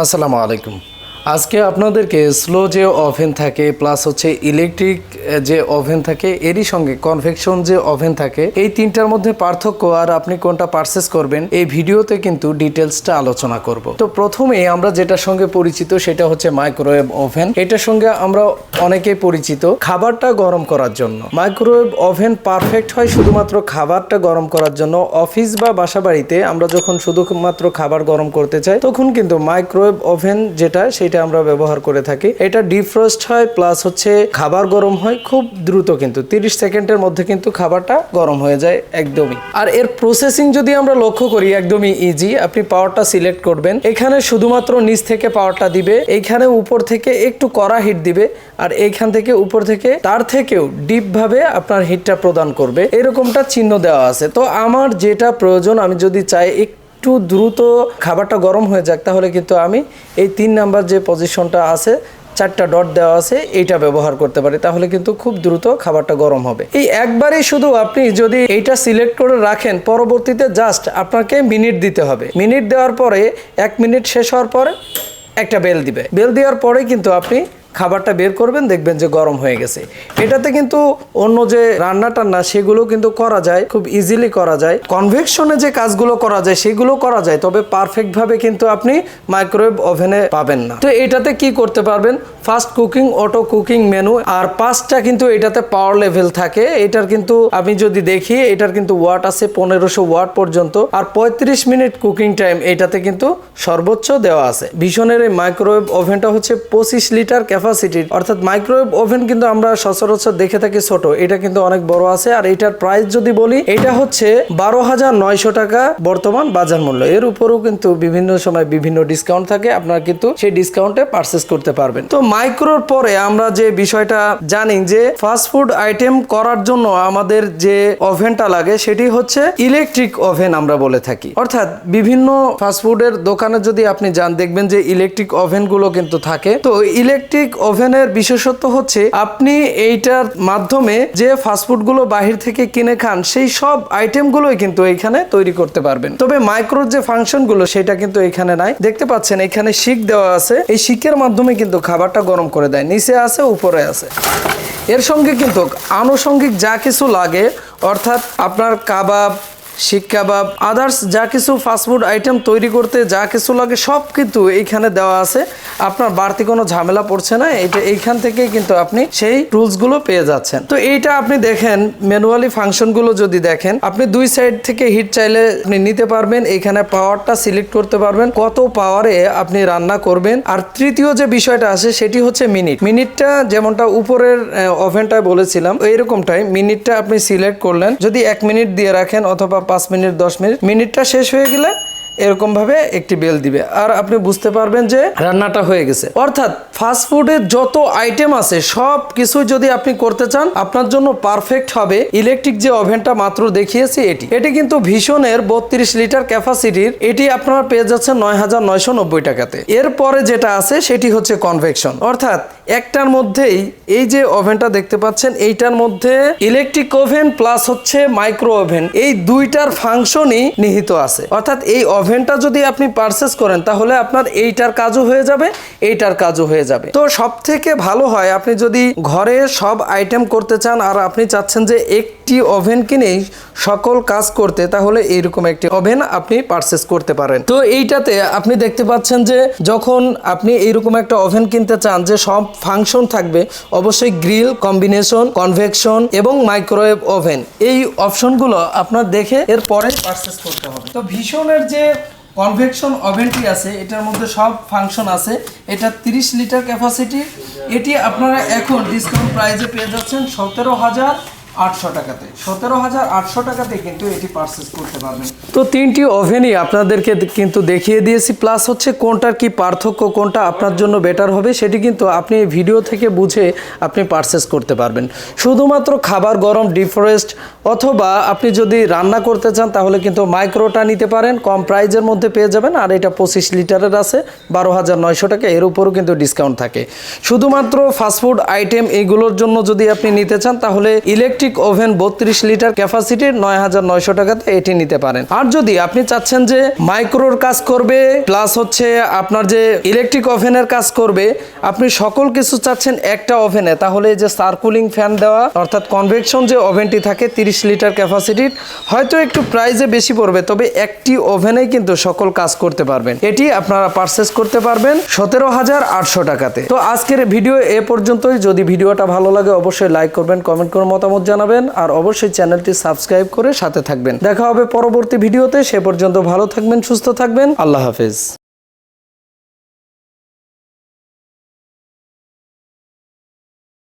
আসসালামু আলাইকুম। আজকে আপনাদেরকে স্লো যে ওভেন থাকে প্লাস হচ্ছে ইলেকট্রিক যে ওভেন থাকে, এরই সঙ্গে কনভেকশন যে ওভেন থাকে, এই তিনটার মধ্যে পার্থক্য আর আপনি কোনটা পারচেস করবেন, এই ভিডিওতে কিন্তু ডিটেলসটা আলোচনা করব। তো প্রথমে আমরা যেটার সঙ্গে পরিচিত সেটা হচ্ছে মাইক্রোওয়েভ ওভেন এটার সঙ্গে আমরা অনেকেই পরিচিত খাবারটা গরম করার জন্য। মাইক্রোওয়েভ ওভেন পারফেক্ট হয় শুধুমাত্র খাবারটা গরম করার জন্য। অফিস বা বাসা বাড়িতে আমরা যখন শুধুমাত্র খাবার গরম করতে চাই, তখন কিন্তু মাইক্রোওয়েভ ওভেন যেটা সেটা আমরা ব্যবহার করে থাকি, এটা ডিফ্রস্ট হয় প্লাস হচ্ছে খাবার গরম হয়, খুব দ্রুত কিন্তু 30 সেকেন্ডের মধ্যে কিন্তু খাবারটা গরম হয়ে যায় একদমই। আর এর প্রসেসিং যদি আমরা লক্ষ্য করি, একদমই ইজি আপনি পাওয়ারটা সিলেক্ট করবেন, এখানে শুধুমাত্র নিচ থেকে পাওয়ারটা দিবে এইখানে উপর থেকে একটু কড়া হিট দিবে, আর এইখান থেকে উপর থেকে, তার থেকেও ডিপ ভাবে আপনার হিটটা প্রদান করবে, এরকমটা চিহ্ন দেওয়া আছে। তো আমার যেটা প্রয়োজন, আমি যদি চাই একটু একটু দ্রুত খাবারটা গরম হয়ে যাক, তাহলে কিন্তু আমি এই তিন নাম্বার যে পজিশনটা আছে, চারটা ডট দেওয়া আছে, এইটা ব্যবহার করতে পারি। তাহলে কিন্তু খুব দ্রুত খাবারটা গরম হবে। এই একবারেই শুধু আপনি যদি এইটা সিলেক্ট করে রাখেন, পরবর্তীতে জাস্ট আপনাকে মিনিট দিতে হবে। মিনিট দেওয়ার পরে, এক মিনিট শেষ হওয়ার পরে একটা বেল দিবে। বেল দেওয়ার পরে কিন্তু আপনি খাবারটা বের করবেন, দেখবেন যে গরম হয়ে গেছে। এটাতে কিন্তু অন্য যে রান্না টান্না, সেগুলো কিন্তু করা যায়, খুব ইজিলি করা যায়। কনভেকশনে যে কাজগুলো করা যায়, সেগুলো করা যায়, তবে পারফেক্ট ভাবে কিন্তু আপনি মাইক্রোওয়েভ ওভেনে পাবেন না। তো এটাতে কি করতে পারবেন? Fast cooking auto cooking menu আর পাঁচটা কিন্তু এটাতে পাওয়ার লেভেল থাকে। এটার কিন্তু আমি যদি দেখি, এটার কিন্তু ওয়াট আছে পনেরোশো ওয়াট পর্যন্ত, আর পঁয়ত্রিশ মিনিট কুকিং টাইম এটাতে কিন্তু সর্বোচ্চ দেওয়া আছে। ভীষণের এই মাইক্রোওয়েভ ওভেনটা হচ্ছে পঁচিশ লিটার ক্যাপাসিটির অর্থাৎ মাইক্রোওয়েভ ওভেন কিন্তু আমরা সচরাচর দেখে থাকি ছোট, এটা কিন্তু অনেক বড় আছে, আর এটার প্রাইস যদি বলি, এটা হচ্ছে বারো হাজার নয়শো টাকা বর্তমান বাজার মূল্য। এর উপরেও কিন্তু বিভিন্ন সময় বিভিন্ন ডিসকাউন্ট থাকে, আপনারা কিন্তু সেই ডিসকাউন্টে পারচেস করতে পারবেন। তো মাইক্রোর পরে আমরা যে বিষয়টা জানি যে ফাস্ট ফুড আইটেম করার জন্য আমাদের যে ওভেনটা লাগে, সেটি হচ্ছে ইলেকট্রিক ওভেন আমরা বলে থাকি। অর্থাৎ বিভিন্ন ফাস্টফুডের দোকানে যদি আপনি যান, দেখবেন যে ইলেকট্রিক ওভেনগুলো কিন্তু থাকে। তো ইলেকট্রিক ওভেনের বিশেষত্ব হচ্ছে আপনি এইটার মাধ্যমে যে ফাস্টফুডগুলো বাহির থেকে কিনে খান, সেই সব আইটেমগুলোই কিন্তু এখানে তৈরি করতে পারবেন। তবে মাইক্রোর যে ফাংশনগুলো সেটা কিন্তু এখানে নাই। দেখতে পাচ্ছেন, এখানে শিক দেওয়া আছে। এই শিকের মাধ্যমে কিন্তু খাবারটা গরম করে দেয়। নিচে আছে, উপরে আছে। এর সঙ্গে কিন্তু আনুষঙ্গিক যা কিছু লাগে, অর্থাৎ আপনার কাবাব শিক কাবাব আদার্স যা কিছু ফাস্টফুড আইটেম তৈরি করতে যা কিছু লাগে সব কিন্তু এইখানে দেওয়া আছে। আপনার বাড়তি কোনো ঝামেলা পড়ছে না এটা এইখান থেকেই কিন্তু আপনি সেই টুলসগুলো পেয়ে যাচ্ছেন। তো এইটা আপনি দেখেন ম্যানুয়ালি ফাংশনগুলো যদি দেখেন, আপনি দুই সাইড থেকে হিট চাইলে আপনি নিতে পারবেন এখানে পাওয়ারটা সিলেক্ট করতে পারবেন, কত পাওয়ারে আপনি রান্না করবেন। আর তৃতীয় যে বিষয়টা আছে, সেটি হচ্ছে মিনিট মিনিটটা যেমনটা উপরের ওভেনটায় বলেছিলাম এরকমটাই মিনিটটা আপনি সিলেক্ট করলেন, যদি এক মিনিট দিয়ে রাখেন অথবা পাঁচ মিনিট দশ মিনিট মিনিটটা শেষ হয়ে গেলে এরকম ভাবে একটি বেল দিবে। আর আপনি বুঝতে পারবেন যে রান্নাটা হয়ে গেছে। অর্থাৎ ফাস্ট ফুডের যত আইটেম আছে, সব কিছু যদি আপনি করতে চান, আপনার জন্য পারফেক্ট হবে। ইলেকট্রিক যে ওভেনটা মাত্র দেখিয়েছি এটি। এটি কিন্তু ভীষণের বত্রিশ লিটার ক্যাপাসিটির এটি আপনারা পেয়ে যাচ্ছেন নয় হাজার নয়শো নব্বই টাকাতে। এরপরে যেটা আছে, সেটি হচ্ছে কনভেকশন অর্থাৎ একটার মধ্যেই এই যে ওভেনটা দেখতে পাচ্ছেন, এইটার মধ্যে ইলেকট্রিক ওভেন প্লাস হচ্ছে মাইক্রো ওভেন এই দুইটার ফাংশনই নিহিত আছে। অর্থাৎ এই ওভেনটা যদি আপনি পারচেস করেন, তাহলে আপনার এইটার কাজও হয়ে যাবে, এইটার কাজও হয়ে যাবে। তো সব থেকে ভালো হয়, আপনি যদি ঘরে সব আইটেম করতে চান, আর আপনি চাচ্ছেন যে একটি ওভেন কিনেই সকল কাজ করতে, তাহলে এইরকম একটি ওভেন আপনি পারচেস করতে পারেন। তো এইটাতে আপনি দেখতে পাচ্ছেন যে, যখন আপনি এইরকম একটা ওভেন কিনতে চান, যে সব ফাংশন থাকবে, অবশ্যই গ্রিল কম্বিনেশন কনভেকশন এবং মাইক্রোওয়েভ ওভেন এই অপশনগুলো আপনার দেখে এরপরে পারচেস করতে হবে। তো ভীষণের যে কনভেকশন ওভেনটি আছে, এটার মধ্যে সব ফাংশন আছে। এটা 30 লিটার ক্যাপাসিটি এটি আপনারা এখন ডিসকাউন্ট প্রাইসে পেয়ে যাচ্ছেন সতেরো হাজার আটশো টাকাতে। সতেরো হাজার আটশো টাকাতে কিন্তু এটি পারচেস করতে পারবেন। তো তিনটি ওভেনই আপনাদেরকে কিন্তু দেখিয়ে দিয়েছি প্লাস হচ্ছে কোনটার কি পার্থক্য, কোনটা আপনার জন্য বেটার হবে, সেটি কিন্তু আপনি ভিডিও থেকে বুঝে আপনি পারচেস করতে পারবেন। শুধুমাত্র খাবার গরম ডিফরেস্ট অথবা আপনি যদি রান্না করতে চান, তাহলে কিন্তু মাইক্রোটা নিতে পারেন, কম প্রাইজের মধ্যে পেয়ে যাবেন, আর এটা পঁচিশ লিটারের আছে, বারো হাজার নয়শো টাকা, এর উপরও কিন্তু ডিসকাউন্ট থাকে। শুধুমাত্র ফাস্টফুড আইটেম এইগুলোর জন্য যদি আপনি নিতে চান, তাহলে ইলেকট্রিক ইলেকট্রিক ওভেন বত্রিশ লিটার ক্যাপাসিটির নয় হাজার নয়শো টাকাতে এটি নিতে পারেন। আর যদি আপনি চাচ্ছেন যে মাইক্রোর কাজ করবে, প্লাস হচ্ছে আপনার যে ইলেকট্রিক ওভেনের কাজ করবে, আপনি সকল কিছু চাচ্ছেন একটা ওভেনে, তাহলে যে সার্কুলিং ফ্যান দেওয়া, অর্থাৎ কনভেকশন যে ওভেনটি থাকে তিরিশ লিটার ক্যাপাসিটির হয়তো একটু প্রাইসে বেশি পড়বে, তবে একটি ওভেনেই কিন্তু সকল কাজ করতে পারবেন। এটি আপনারা পারচেস করতে পারবেন সতেরো হাজার আটশো টাকাতে। তো আজকের ভিডিও এ পর্যন্তই। যদি ভিডিওটা ভালো লাগে, অবশ্যই লাইক করবেন কমেন্ট করে মতামত জানাবেন আর অবশ্যই চ্যানেলটি সাবস্ক্রাইব করে সাথে থাকবেন। দেখা হবে পরবর্তী ভিডিওতে। সে পর্যন্ত ভালো থাকবেন, সুস্থ থাকবেন। আল্লাহ হাফেজ।